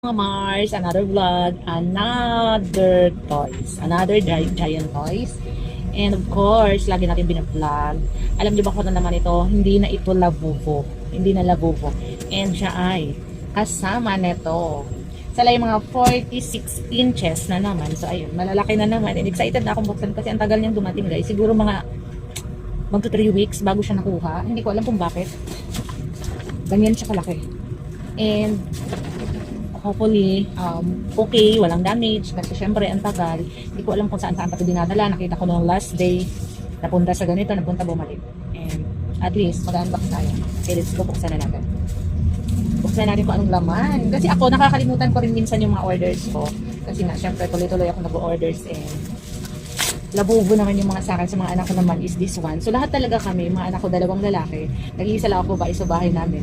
mga Mars, another vlog, another toys, another gi- giant toys. And of course, lagi natin binablog. Alam niyo ba kung ano naman ito? Hindi na ito labubo. Hindi na labubo. And siya ay kasama nito. Sala yung mga 46 inches na naman. So ayun, malalaki na naman. And excited na akong buksan kasi ang tagal niyang dumating guys. Siguro mga magto 3 weeks bago siya nakuha. Hindi ko alam kung bakit. Ganyan siya kalaki. And hopefully, um, okay, walang damage. Kasi syempre, ang tagal. Hindi ko alam kung saan saan pa ito dinadala. Nakita ko nung last day, napunta sa ganito, napunta bumalik. And at least, mag-unbox tayo. Okay, let's go, buksan na natin. Buksan natin kung anong laman. Kasi ako, nakakalimutan ko rin minsan yung mga orders ko. Kasi nga, syempre, tuloy-tuloy ako nag-orders and labubo naman yung mga sa akin sa mga anak ko naman is this one. So lahat talaga kami, mga anak ko dalawang lalaki, nag-iisa lang ako babae sa bahay namin.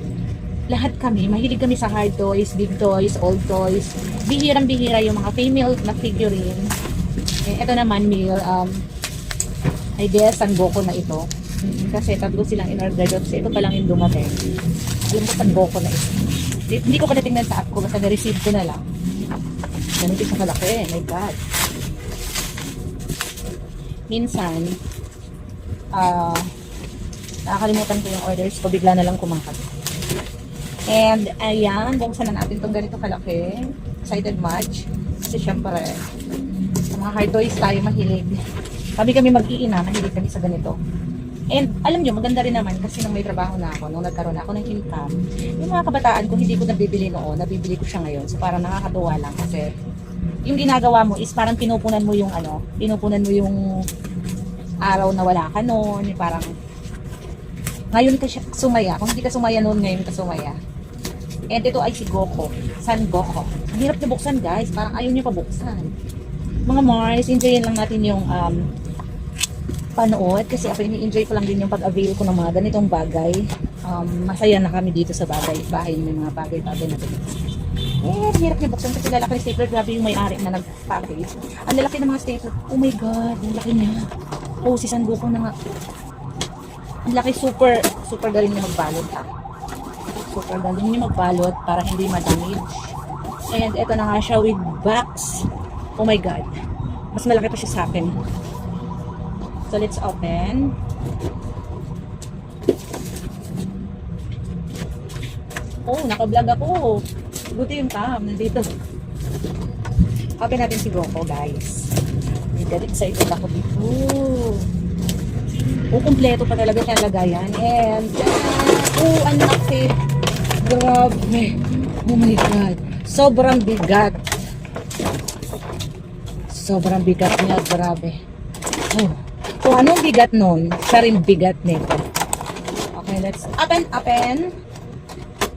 Lahat kami, mahilig kami sa hard toys, big toys, old toys. Bihirang-bihira yung mga female na figurine. Eh, ito naman, male, um, I guess, San Goku na ito. Mm, Kasi tatlo silang in-order doon. Kasi ito pa lang yung dumating. Alam ko, San Goku na ito. Hindi, ko pa natingnan sa app ko, basta na-receive ko na lang. Ganito siya kalaki, my God minsan, ah, nakakalimutan ko yung orders ko, bigla na lang kumakat. And, ayan, buksan na natin itong ganito kalaki. Excited much. Kasi syempre, sa mga hard toys tayo mahilig. Kami kami mag-iina, mahilig kami sa ganito. And alam nyo, maganda rin naman kasi nung may trabaho na ako, nung nagkaroon na ako ng income, yung mga kabataan ko, hindi ko nabibili noon, nabibili ko siya ngayon. So parang nakakatuwa lang kasi yung ginagawa mo is parang pinupunan mo yung ano, pinupunan mo yung araw na wala ka noon, parang ngayon ka siya sumaya. Kung hindi ka sumaya noon, ngayon ka sumaya. And ito ay si Goku. San Goku. Ang hirap na buksan guys. Parang ayaw niya pa buksan. Mga Mars, enjoyin lang natin yung um, panood. Kasi ako ini-enjoy ko lang din yung pag-avail ko ng mga ganitong bagay. Um, masaya na kami dito sa bagay. Bahay may mga bagay-bagay na ganito. Eh, hirap niya buksan kasi lalaki ng stapler. Grabe yung may-ari na nag-package. Ang lalaki ng mga stapler. Oh my God, ang laki niya. Oh, si San Goku na nga. Ang laki super, super galing niya magbalot ha. Super galing niya magbalot para hindi ma-damage. And eto na nga siya with box. Oh my God. Mas malaki pa siya sa akin. So let's open. Oh, naka-vlog ako. Buti yung cam. Nandito. Open natin si Goku, guys. Very excited ako dito. Oh, kumpleto pa talaga siya lagayan. And, uh, oh, ang laki. Grabe. Oh my God. Sobrang bigat. Sobrang bigat niya. Grabe. Oh. Kung anong bigat nun, siya rin bigat nito. Okay, let's open, open.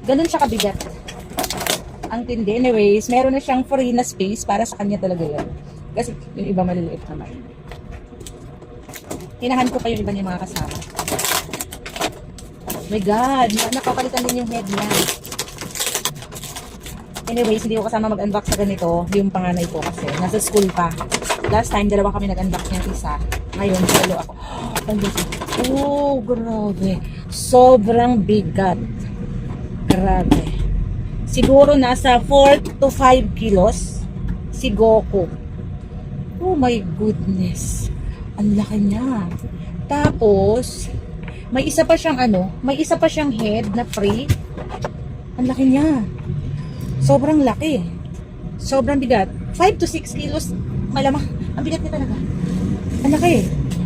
Ganun siya kabigat. Ang tindi. Anyways, meron na siyang free na space para sa kanya talaga yun. Kasi yung iba maliliit naman. Hinahan ko pa yung iba niya mga kasama. My God! Nakapalitan din yung head niya. Anyways, hindi ko kasama mag-unbox sa ganito. Yung panganay ko kasi. Nasa school pa. Last time, dalawa kami nag-unbox niya isa. Ngayon, solo ako. Oh, grabe. Sobrang bigat. Grabe. Siguro nasa 4 to 5 kilos si Goku. Oh my goodness. Ang laki niya. Tapos, may isa pa siyang ano, may isa pa siyang head na free. Ang laki niya. Sobrang laki. Sobrang bigat. 5 to 6 kilos. Malamang, ang bigat niya talaga. Ang laki.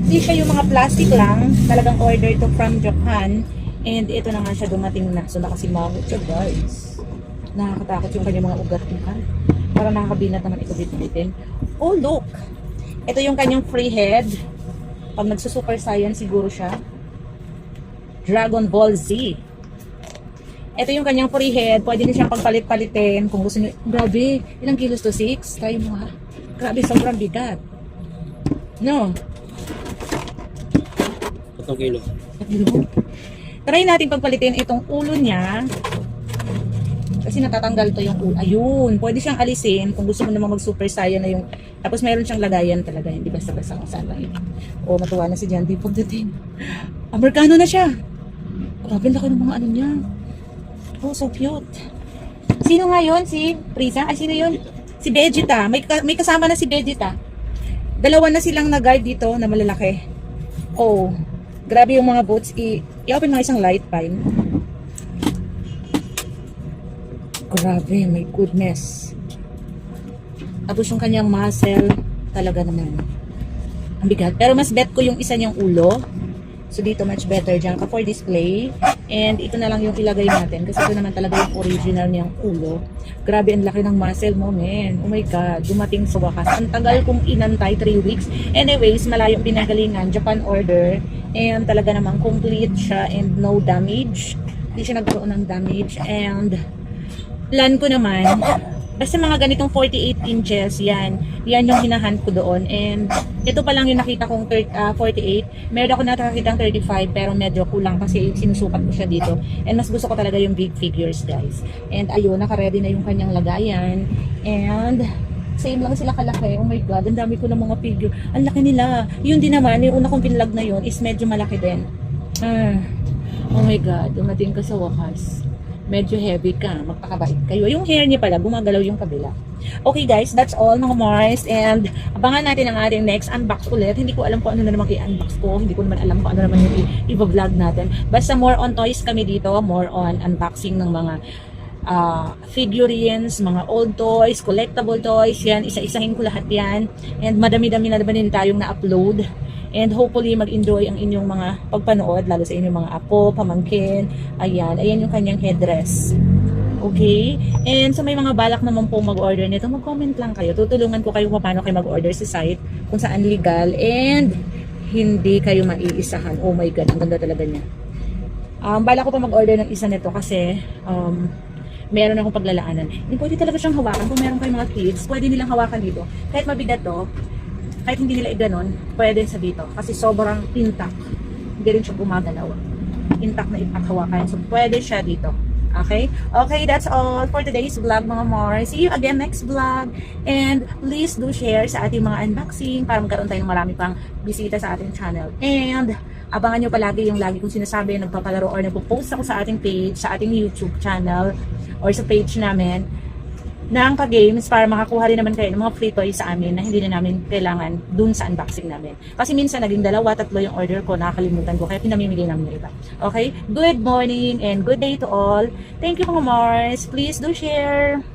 Hindi siya yung mga plastic lang. Talagang order to from Japan. And ito na nga siya dumating na. So nakasimangot siya guys. Nakakatakot yung kanyang mga ugat niya. Para nakakabinat naman ito bitin. Oh look! Ito yung kanyang free head. Pag nagsusuper science siguro siya. Dragon Ball Z. Ito yung kanyang free head. Pwede din siyang pagpalit-palitin. Kung gusto niyo. Grabe. Ilang kilos to? 6? Try mo ha. Grabe, sobrang bigat. No? Tatlong kilo. Try natin pagpalitin itong ulo niya. Kasi natatanggal to yung ulo. Ayun. Pwede siyang alisin kung gusto mo naman mag-super saiyan na yung... Tapos mayroon siyang lagayan talaga. Hindi basta-basta kung saan lang yun. O, natuwa na si D. pagdating. Amerikano na siya. Grabe, laki ng mga ano niya. Oh, so cute. Sino nga yun? Si Prisa? Ay, sino yun? Si Vegeta. May, may kasama na si Vegeta. Dalawa na silang nag-guard dito na malalaki. Oh, grabe yung mga boats. I- i-open mo isang light pine. Grabe, my goodness. Tapos yung kanyang muscle, talaga naman. Ang bigat. Pero mas bet ko yung isa niyang ulo. So dito much better dyan ka for display. And ito na lang yung ilagay natin kasi ito naman talaga yung original niyang ulo. Grabe ang laki ng muscle mo, men. Oh my God, dumating sa wakas. Ang tagal kong inantay, 3 weeks. Anyways, malayong pinagalingan, Japan order. And talaga namang complete siya and no damage. Hindi siya nagkaroon ng damage. And plan ko naman, basta mga ganitong 48 inches, yan. Yan yung hinahan ko doon. And ito pa lang yung nakita kong thir- ah, 48. Meron ako nakakita ng 35 pero medyo kulang kasi sinusukat ko siya dito. And mas gusto ko talaga yung big figures guys. And ayun, naka-ready na yung kanyang lagayan. And same lang sila kalaki. Oh my God, ang dami ko ng mga figure. Ang laki nila. Yun din naman, yung una kong pinlag na yun is medyo malaki din. Ah, oh my God, dumating ka sa wakas medyo heavy ka, magpakabait kayo. Yung hair niya pala, gumagalaw yung kabila. Okay guys, that's all mga Mars. And abangan natin ang ating next unbox ulit. Hindi ko alam kung ano na naman i-unbox ko. Hindi ko naman alam kung ano naman yung i-vlog natin. Basta more on toys kami dito. More on unboxing ng mga ah, figurines, mga old toys, collectible toys. Yan, isa-isahin ko lahat yan. And madami-dami na naman din tayong na-upload. And hopefully mag-enjoy ang inyong mga pagpanood, lalo sa inyong mga apo, pamangkin. Ayan, ayan yung kanyang headdress. Okay? And sa may mga balak naman po mag-order nito, mag-comment lang kayo. Tutulungan ko kayo kung paano kayo mag-order sa site, kung saan legal, and hindi kayo maiisahan. Oh my God, ang ganda talaga niya. Um, bala ko pa mag-order ng isa nito kasi um, meron akong paglalaanan. Hindi pwede talaga siyang hawakan. Kung meron kayong mga kids, pwede nilang hawakan dito. Kahit mabigat to, kahit hindi nila iganon, pwede sa dito. Kasi sobrang intact. Hindi rin siya gumagalaw. Intact na impact hawakan. So, pwede siya dito. Okay? Okay, that's all for today's vlog mga more. See you again next vlog. And please do share sa ating mga unboxing para magkaroon tayo ng marami pang bisita sa ating channel. And abangan nyo palagi yung lagi kong sinasabi, nagpapalaro or nagpo-post ako sa ating page, sa ating YouTube channel or sa page namin ng ka-games para makakuha rin naman kayo ng mga free toys sa amin na hindi na namin kailangan dun sa unboxing namin. Kasi minsan naging dalawa, tatlo yung order ko, nakakalimutan ko, kaya pinamimili namin yung iba. Okay? Good morning and good day to all. Thank you mga Mars. Please do share.